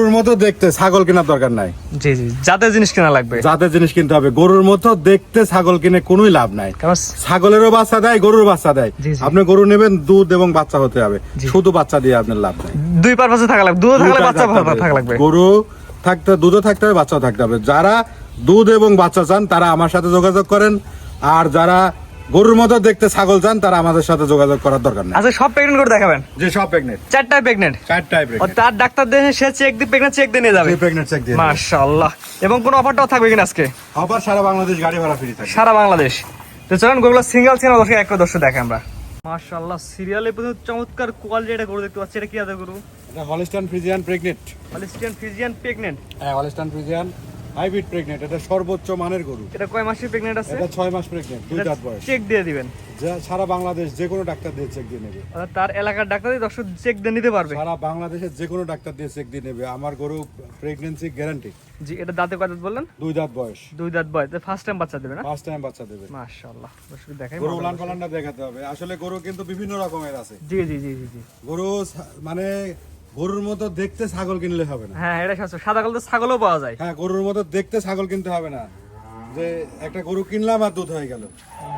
গরুর মতো দেখতে ছাগল কেনার দরকার নাই। জি জি জাতের জিনিস কেনা লাগবে। জাতের জিনিস কিনতে হবে গরুর মতো দেখতে ছাগল কিনে লাভ নাই। ছাগলেরও বাচ্চা দেয় গরুর বাচ্চা দেয়। আপনি গরু নেবেন দুধ এবং বাচ্চা হতে হবে। শুধু বাচ্চা দিয়ে আপনার লাভ নাই। দুই পারপাসে থাকা লাগবে। দুধ থাকলে বাচ্চা থাকতে থাকা লাগবে। গরু থাকতে দুধও থাকতে হবে বাচ্চাও থাকতে হবে। যারা দুধ এবং বাচ্চা চান তারা আমার সাথে যোগাযোগ করেন। আর যারা গরুর মতো দেখতে ছাগল চান তারা আমাদের সাথে যোগাযোগ করার দরকার নেই। আচ্ছা সব প্রেগনেন্ট করে দেখাবেন? যে সব প্রেগনেন্ট চারটা প্রেগনেন্ট চারটাই ও প্রেগনেন্ট তার ডাক্তার দেখে সে চেক দিয়ে প্রেগনেন্ট চেক দিয়ে নিয়ে যাবে? প্রেগনেন্ট চেক দিয়ে মাশাআল্লাহ। এবং কোন অফারটাও থাকবে কিনা আজকে? আবার সারা বাংলাদেশ গাড়ি ভাড়া ফ্রি থাকে সারা বাংলাদেশ। তো চলুন গরুগুলো সিঙ্গেল সিঙ্গেল দর্শক এক দর্শক দেখে আমরা। মাশাআল্লাহ সিরিয়ালে প্রচুর চমৎকার কোয়ালিটি এটা গরু দেখতে পাচ্ছি। এটা কি আছে গরু? এটা Holstein Friesian pregnant Holstein Friesian pregnant হ্যাঁ হলস্টাইন ফ্রিজিয়ান হাইব্রিড প্রেগনেন্ট এটা সর্বোচ্চ মানের গরু। এটা কয় মাসের প্রেগনেন্ট আছে? এটা ছয় মাস প্রেগনেন্ট দুই দাঁত বয়স। চেক দিয়ে দিবেন। যা সারা বাংলাদেশ যে কোনো ডাক্তার দিয়ে চেক দিয়ে নেবে। তার এলাকার ডাক্তার দিয়ে দর্শক চেক দিয়ে নিতে পারবে। সারা বাংলাদেশের যে কোনো ডাক্তার দিয়ে চেক দিয়ে নেবে। আমার গরু প্রেগনেন্সি গ্যারান্টি জি এটা দাঁতে কয় দাঁত বললেন? দুই দাঁত বয়স। দুই দাঁত বয়স। ফার্স্ট টাইম বাচ্চা দেবে না? ফার্স্ট টাইম বাচ্চা দেবে। মাশাআল্লাহ দর্শক দেখাই গরু উলান পালানটা দেখাতে হবে। আসলে গরু কিন্তু বিভিন্ন রকমের আছে। জি জি জি জি গরু মানে গরুর মতো দেখতে ছাগল কিনলে হবে না। হ্যাঁ এটা সত্য। সাদা কালো ছাগলও পাওয়া যায়। হ্যাঁ গরুর মতো দেখতে ছাগল কিনতে হবে না। যে একটা গরু কিনলাম আর দুধ হয়ে গেল।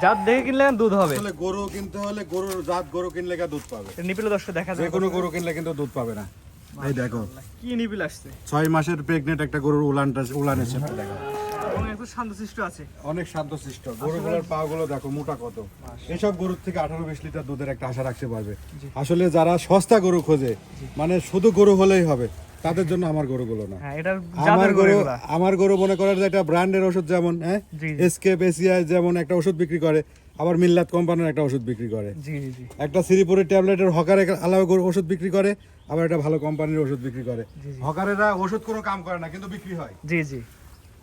জাত দেখে কিনলে দুধ হবে। আসলে গরু কিনতে হলে গরুর জাত গরু কিনলে কা দুধ পাবে। নিপিলে দর্শক দেখা যে যাবে। কোনো গরু কিনলে কিন্তু দুধ পাবে না। এই দেখো। কি নিপিল আসছে? ছয় মাসের প্রেগনেন্ট একটা গরুর উলানটা উলানের শেপটা দেখো শান্তশিষ্ট আছে? অনেক শান্তশিষ্ট গরুগুলোর পা গুলো দেখো মোটা কত। এসব গরুর থেকে আঠারো বিশ লিটার দুধের একটা আশা রাখতে পারবে। আসলে যারা সস্তা গরু খোঁজে মানে শুধু গরু হলেই হবে তাদের জন্য আমার গরুগুলো না। হ্যাঁ আমার গরু আমার গরু মনে করেন যে একটা ব্র্যান্ডের ওষুধ যেমন হ্যাঁ। এসকেপ এসিআই যেমন একটা ওষুধ বিক্রি করে আবার মিল্লাত কোম্পানির একটা ওষুধ বিক্রি করে। একটা সিরিপুরের ট্যাবলেটের হকার আলাদা ওষুধ বিক্রি করে আবার একটা ভালো কোম্পানির ওষুধ বিক্রি করে। হকারেরা ওষুধ কোনো কাম করে না কিন্তু বিক্রি হয়। জি জি।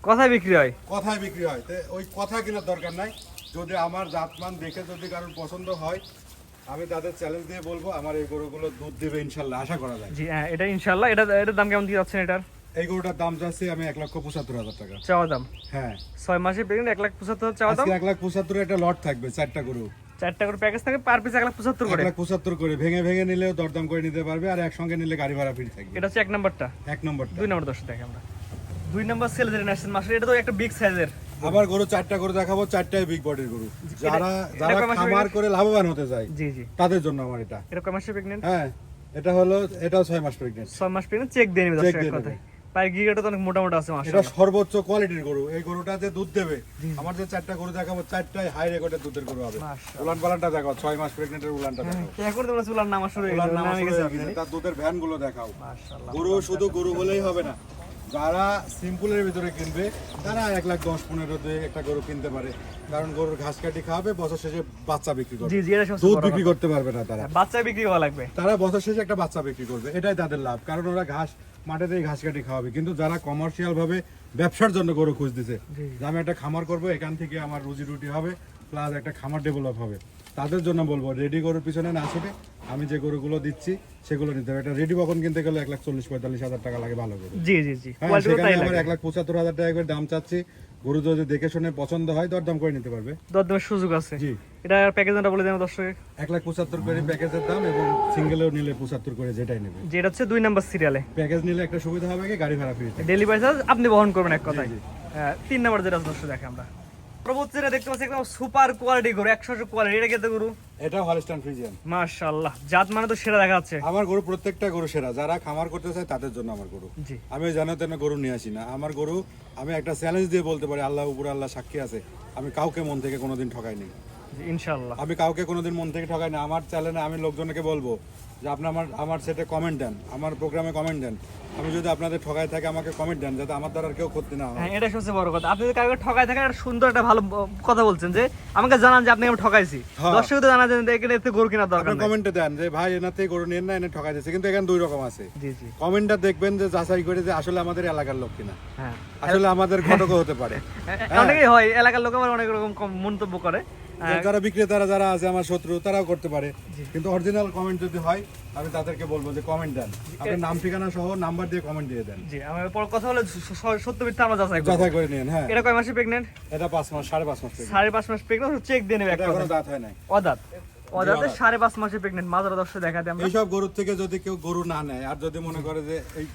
কথায় বিক্রি হয়? কথায় বিক্রি হয়। তো ওই কথা কেনার দরকার নাই। যদি আমার জাতমান দেখে যদি কারোর পছন্দ হয় আমি তাদের চ্যালেঞ্জ দিয়ে বলব আমার এই গরুগুলো দুধ দেবে ইনশাল্লাহ আশা করা যায়। জি হ্যাঁ এটা ইনশাল্লাহ। এটা এটার দাম কেমন কি যাচ্ছেন এটার? এই গরুটার দাম চাচ্ছি আমি এক লক্ষ পঁচাত্তর হাজার টাকা। চাওয়া দাম? হ্যাঁ। ছয় মাসে প্রেগনেন্ট এক লাখ পঁচাত্তর চাওয়া দাম? এক লাখ পঁচাত্তর একটা লট থাকবে চারটা গরু। চারটা করে প্যাকেজ থাকে পার পিস এক লাখ পঁচাত্তর এক করে। লাখ পঁচাত্তর করে ভেঙে ভেঙে নিলেও দরদাম করে নিতে পারবে আর একসঙ্গে নিলে গাড়ি ভাড়া ফ্রি থাকবে। এটা হচ্ছে এক নাম্বারটা? এক নম্বরটা। দুই নম্বর দর্শক দেখে আমরা। দুই নম্বর সেল যেটা আসছেন মাসে এটা তো একটা বিগ সাইজের আবার গরু চারটা করে দেখাবো চারটাই বিগ বডির গরু। যারা যারা খামার করে লাভবান হতে চায় জি জি। তাদের জন্য আমার এটা। এটা কয় মাসে প্রেগনেন্ট হ্যাঁ এটা হলো এটাও ছয় মাস প্রেগনেন্ট ছয় মাস প্রেগনেন্ট চেক দিয়ে নেবে দর্শক পায়ের গিগাটা তো অনেক মোটা মোটা আছে এটা সর্বোচ্চ কোয়ালিটির গরু। এই গরুটা যে দুধ দেবে। আমার যে চারটা গরু দেখাবো চারটাই হাই রেকর্ডের দুধের গরু হবে। উলান পালানটা দেখাও ছয় মাস প্রেগনেন্টের উলানটা দেখাও। এখন তোমরা চুলার নাম শুরু হয়ে উলান গেছে নামা শুরু হয়ে গেছে, তার দুধের ভ্যানগুলো দেখাও। মাশাআল্লাহ গরু শুধু গরু হলেই হবে না। যারা সিম্পলের ভিতরে কিনবে তারা এক লাখ দশ পনেরো দিয়ে একটা গরু কিনতে পারে। কারণ গরুর ঘাস কাটি খাওয়াবে বছর শেষে বাচ্চা বিক্রি করবে। দুধ বিক্রি করতে পারবে না তারা। কথা। বাচ্চা বিক্রি করা লাগবে। তারা বছর শেষে একটা বাচ্চা বিক্রি করবে। এটাই তাদের লাভ। কারণ ওরা ঘাস মাঠেতেই ঘাস কাটি খাওয়াবে। কিন্তু যারা কমার্শিয়াল ভাবে ব্যবসার জন্য গরু খুঁজতেছে। যে আমি একটা খামার করব এখান থেকে আমার রুজি রুটি হবে প্লাস একটা খামার ডেভেলপ হবে। তাদের জন্য বলব রেডি গরুর পিছনে না ছুটে আমি যে গরুগুলো দিচ্ছি সেগুলো নিতে হবে। একটা রেডি বকন কিনতে গেলে এক লাখ চল্লিশ পঁয়তাল্লিশ হাজার টাকা লাগে ভালো গরু। জি জি জি। হ্যাঁ সেখানে আমার এক লাখ পঁচাত্তর হাজার টাকা করে দাম চাচ্ছি। গরু যদি দেখে শুনে পছন্দ হয় দরদাম করে নিতে পারবে। দরদামের সুযোগ আছে। জি। এটা প্যাকেজটা বলে দেন দর্শক। এক লাখ পঁচাত্তর করে প্যাকেজের দাম এবং সিঙ্গেলেও নিলে পঁচাত্তর করে যেটাই নেবে। যেটা হচ্ছে দুই নাম্বার সিরিয়ালে প্যাকেজ নিলে একটা সুবিধা হবে কি গাড়ি ভাড়া ফ্রি ডেলিভারি চার্জ আপনি বহন করবেন এক কথায়। তিন নাম্বার যেটা দর্শক দেখে আমরা। যেটা দেখতে পাচ্ছি একদম সুপার কোয়ালিটি গরু একশো কোয়ালিটি। এটা কেতে গরু? এটা হলস্টান ফ্রিজিয়ান মাশাআল্লাহ জাত মানে তো সেরা দেখা যাচ্ছে। আমার গরু প্রত্যেকটা গরু সেরা যারা খামার করতে চায় তাদের জন্য আমার গরু। জি। আমি জানো তেন গরু নিয়ে আসি না। আমার গরু আমি একটা চ্যালেঞ্জ দিয়ে বলতে পারি আল্লাহ উপর আল্লাহ সাক্ষী আছে। আমি কাউকে মন থেকে কোনোদিন ঠকাইনি। ইনশাআল্লাহ। আমি কাউকে কোনোদিন মন থেকে ঠকাই না আমার চ্যানেলে আমি লোকজনকে বলব যে আপনি আমার আমার সেটে কমেন্ট দেন আমার প্রোগ্রামে কমেন্ট দেন। আমি যদি আপনাদের ঠকাই থাকে আমাকে কমেন্ট দেন যাতে আমার দ্বারা আর কেউ ক্ষতি না হয়। হ্যাঁ এটা সবচেয়ে বড় কথা। আপনি যদি কাউকে ঠকাই থাকেন একটা সুন্দর একটা ভালো কথা বলছেন যে আমাকে জানান যে আপনি আমি ঠকাইছি। হ্যাঁ। দর্শক তো জানা যান এখানে এতে গরু কেনার দরকার আপনি কমেন্টে দেন যে ভাই এনাতে গরু নিয়ে না এনে ঠকাই দিচ্ছে কিন্তু এখানে দুই রকম আছে। জি জি। কমেন্টটা দেখবেন যে যাচাই করে যে আসলে আমাদের এলাকার লোক কিনা। হ্যাঁ। আসলে আমাদের ঘটকও হতে পারে। অনেকেই হয়। এলাকার লোক আবার অনেক রকম মন্তব্য করে। যে যারা বিক্রেতারা যারা আছে আমার শত্রু তারাও করতে পারে। কিন্তু অরিজিনাল কমেন্ট যদি হয় আমি তাদেরকে বলব যে কমেন্ট দেন। আপনার নাম ঠিকানা সহ নাম্বার দিয়ে কমেন্ট দিয়ে দেন। জি আমার পর কথা হলো সত্য মিথ্যা আমরা যাচাই যাচাই করে নিন হ্যাঁ। এটা কয় মাসে প্রেগনেন্ট এটা পাঁচ মাস সাড়ে পাঁচ মাস থেকে সাড়ে পাঁচ মাস প্রেগনেন্ট চেক দিয়ে নেবে একটা এখনও দাঁত হয় নাই। অদাত। অজাতে সাড়ে পাঁচ মাসে প্রেগনেন্ট মাদার দর্শক দেখা দিই এইসব গরুর থেকে যদি কেউ গরু না নেয় আর যদি মনে করে যে এই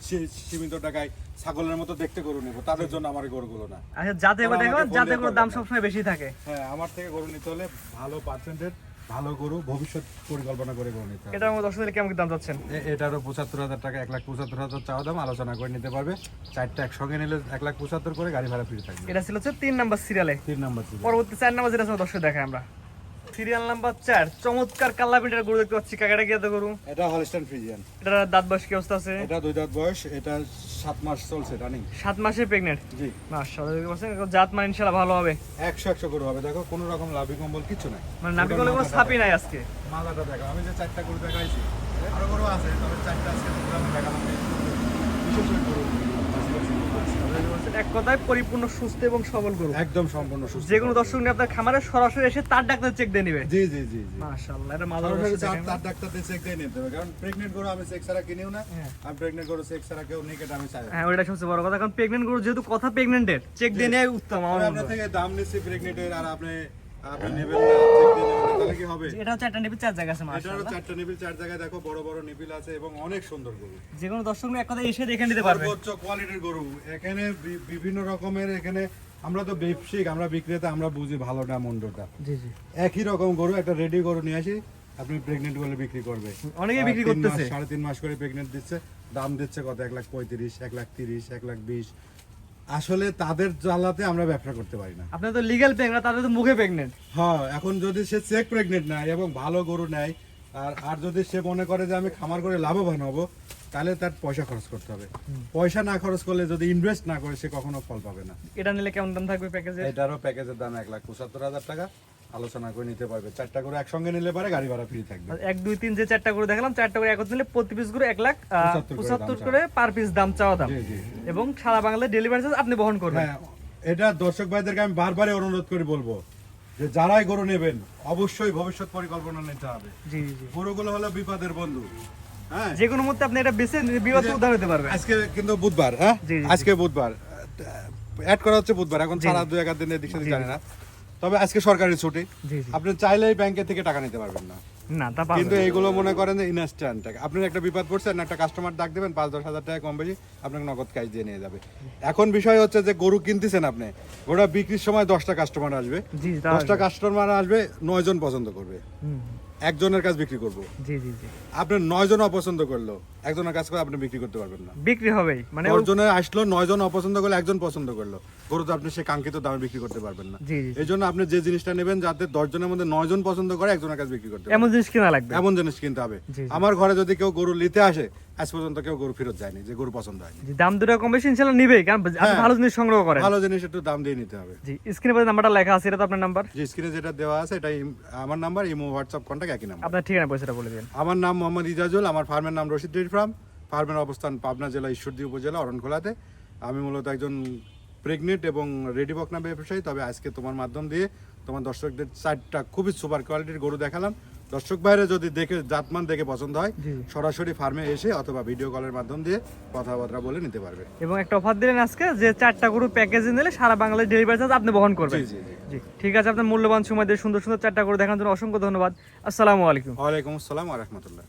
সীমিত টাকায় ছাগলের মতো দেখতে গরু নেব তাদের জন্য আমার গরুগুলো না। আচ্ছা যাতে করে তারা যাতে করে দাম সবসময় বেশি থাকে। হ্যাঁ আমার থেকে গরু নিতে হলে ভালো পার্সেন্টের ভালো গরু ভবিষ্যৎ পরিকল্পনা করে গরু নিতে এটা আমার দর্শক কেমন দাম চাচ্ছেন? এটারও পঁচাত্তর হাজার টাকা এক লাখ পঁচাত্তর হাজার চাওয়া দাম আলোচনা করে নিতে পারবে। চারটা একসঙ্গে নিলে এক লাখ পঁচাত্তর করে গাড়ি ভাড়া ফ্রি থাকবে। এটা ছিল হচ্ছে তিন নাম্বার সিরিয়ালে তিন নম্বর পরবর্তী চার নাম্বার যেটা দর্শক দেখাই আমরা। সিরিয়াল নাম্বার চার চমৎকার কাল্লা পিটার গরু দেখতে পাচ্ছি। কাকাটা কি গরু? এটা হলস্টাইন ফ্রিজিয়ান। এটা দাঁত বয়স কি অবস্থা আছে? এটা দুই দাঁত বয়স এটা সাত মাস চলছে রানিং সাত মাসে প্রেগনেন্ট জি। মাশাআল্লাহ দেখতে পাচ্ছেন জাত মানে ইনশাআল্লাহ ভালো হবে। একশো একশো গরু হবে। দেখো কোনো রকম লাভি কম্বল কিছু নাই। মানে নাবি গলে কোনো ছাপই নাই আজকে? মালাটা দেখো আমি যে চারটা গরু দেখাইছি আরও গরু আছে তবে চারটা আজকে দেখালাম বিশেষ গরু। এক কথায় পরিপূর্ণ সুস্থ এবং সবল গরু। একদম সম্পূর্ণ সুস্থ। যে কোনো দর্শক নিয়ে আপনার খামারে সরাসরি এসে তার ডাক্তার চেক দিয়ে নেবে। জি জি জি মাশাআল্লাহ এটা মাদার। তার ডাক্তার দিয়ে চেক দিয়ে নিতে হবে কারণ প্রেগনেন্ট গরু আমি চেক ছাড়া কিনিও না। আমি প্রেগনেন্ট গরু চেক ছাড়া কেউ নিকেট আমি চাই। হ্যাঁ ওটা সবচেয়ে বড় কথা কারণ প্রেগনেন্ট গরু যেহেতু কথা প্রেগনেন্টের চেক দিয়ে নেয় উত্তম আমার আপনার থেকে দাম নিচ্ছি প্রেগন্যান্টের আর আপনি আপনি নেবেন না চেক দিয়ে নেবেন না, তাহলে কি হবে? এটা হচ্ছে একটা চার জায়গা আছে এটারও মাশাআল্লাহ। চারটা নিবিল চার জায়গায় দেখো বড় বড় নিবিল আছে এবং অনেক সুন্দর গরু। যে কোনো দর্শক এক কথা এসে দেখে নিতে পারবে। সর্বোচ্চ কোয়ালিটির গরু। এখানে বিভিন্ন রকমের এখানে আমরা তো ব্যবসায়িক আমরা বিক্রেতা আমরা বুঝি ভালোটা মন্দটা। জি জি। একই রকম গরু একটা রেডি গরু নিয়ে আসি আপনি প্রেগনেন্ট বলে বিক্রি করবে। অনেকেই বিক্রি করতেছে। সাড়ে তিন মাস করে প্রেগনেন্ট দিচ্ছে দাম দিচ্ছে কত? এক লাখ পঁয়ত্রিশ এক লাখ তিরিশ এক লাখ বিশ। আসলে তাদের জ্বালাতে আমরা ব্যবসা করতে পারি না। আপনার তো লিগ্যাল প্রেগনেন্ট তাদের তো মুখে প্রেগনেন্ট হ্যাঁ এখন যদি সে চেক প্রেগনেন্ট নেয় এবং ভালো গরু নেয় আর আর যদি সে মনে করে যে আমি খামার করে লাভবান হব তাহলে তার পয়সা খরচ করতে হবে। পয়সা না খরচ করলে যদি ইনভেস্ট না করে সে কখনো ফল পাবে না। এটা নিলে কেমন দাম থাকবে প্যাকেজে এটারও প্যাকেজের দাম এক লাখ পঁচাত্তর হাজার টাকা। আলোচনা করে নিতে পারবে। চারটা করে একসঙ্গে নিলে পারে গাড়ি ভাড়া ফ্রি থাকবে। এক দুই তিন যে চারটা করে দেখালাম চারটা করে একত্র নিলে প্রতি পিস করে এক লাখ 75 করে পঁচাত্তর করে পার পিস দাম চাওয়া দাম। এবং সারা বাংলায় ডেলিভারি চার্জ আপনি বহন করবেন। হ্যাঁ এটা দর্শক ভাইদেরকে আমি বারবারই অনুরোধ করে বলব যে যারাই গরু নেবেন অবশ্যই ভবিষ্যৎ পরিকল্পনা নিতে হবে। জি জি গরুগুলো হলো বিপদের বন্ধু। হ্যাঁ। যে কোনো মুহূর্তে আপনি এটা বেছে বিবাদ উদ্ধার হতে পারবে আজকে কিন্তু বুধবার হ্যাঁ? আজকে বুধবার। অ্যাড করা হচ্ছে বুধবার এখন ছাড়া দুই এক দিন এদিক সেদিক জানি না। তবে আজকে সরকারি ছুটি। আপনি চাইলেই ব্যাংকে থেকে টাকা নিতে পারবেন না। না তা কিন্তু এইগুলো মনে করেন যে ইনস্ট্যান্ট টাকা আপনার একটা বিপদ পড়ছেন একটা কাস্টমার ডাক দেবেন পাঁচ দশ হাজার টাকা কম বেশি আপনাকে নগদ ক্যাশ দিয়ে নিয়ে যাবে। এখন বিষয় হচ্ছে যে গরু কিনতেছেন আপনি গরুটা বিক্রির সময় দশটা কাস্টমার আসবে। দশটা কাস্টমার আসবে নয় জন পছন্দ করবে। একজনের কাজ বিক্রি করব। জি জি জি। আপনি নয় জন অপছন্দ করল একজনের কাজ করে আপনি বিক্রি করতে পারবেন না। বিক্রি হবেই মানে জনের আসলো নয় জন অপছন্দ করল একজন পছন্দ করল। গরু তো আপনি সে কাঙ্ক্ষিত দামে বিক্রি করতে পারবেন না। জি এই জন্য আপনি যে জিনিসটা নেবেন যাতে দশ জনের মধ্যে নয় জন পছন্দ করে একজনের কাজ বিক্রি করতে এমন জিনিস কিনা লাগবে। এমন জিনিস কিনতে হবে। আমার ঘরে যদি কেউ গরু নিতে আসে আজ পর্যন্ত কেউ গরু ফেরত যায়নি যে গরু পছন্দ হয়নি। দাম দুটো কম বেশি ইনশাআল্লাহ নিবেই কারণ আপনি হ্যাঁ। ভালো জিনিস সংগ্রহ করেন। ভালো জিনিস একটু দাম দিয়ে নিতে হবে। জি স্ক্রিনে পরে নাম্বারটা লেখা আছে এটা তো আপনার নাম্বার? যে স্ক্রিনে যেটা দেওয়া আছে এটা আমার নাম্বার ইমো হোয়াটসঅ্যাপ কন্ট্যাক্ট একই নাম্বার। আপনার ঠিকানা পয়সাটা বলে দিন আমার নাম মোহাম্মদ ইজাজুল আমার ফার্মের নাম রশিদ ডেরি ফার্ম ফার্মের অবস্থান পাবনা জেলা ঈশ্বরদী উপজেলা অরণখোলাতে। আমি মূলত একজন প্রেগনেন্ট এবং রেডি বক নামে ব্যবসায়ী তবে আজকে তোমার মাধ্যম দিয়ে তোমার দর্শকদের চারটা খুবই সুপার কোয়ালিটির গরু দেখালাম। দর্শক বাইরে যদি দেখে জাতমান দেখে পছন্দ হয় সরাসরি ফার্মে এসে অথবা ভিডিও কলের মাধ্যম দিয়ে কথাবার্তা বলে নিতে পারবে। এবং একটা অফার দিলেন আজকে যে চারটা গরু প্যাকেজে নিলে সারা বাংলাদেশ ডেলিভারি চার্জ আপনি বহন করবেন। জি। জি ঠিক আছে আপনার মূল্যবান সময় দিয়ে সুন্দর সুন্দর চারটা গরু দেখানোর জন্য অসংখ্য ধন্যবাদ। আসসালামু আলাইকুম। ওয়ালাইকুম আসসালাম ওয়া রহমতুল্লাহ।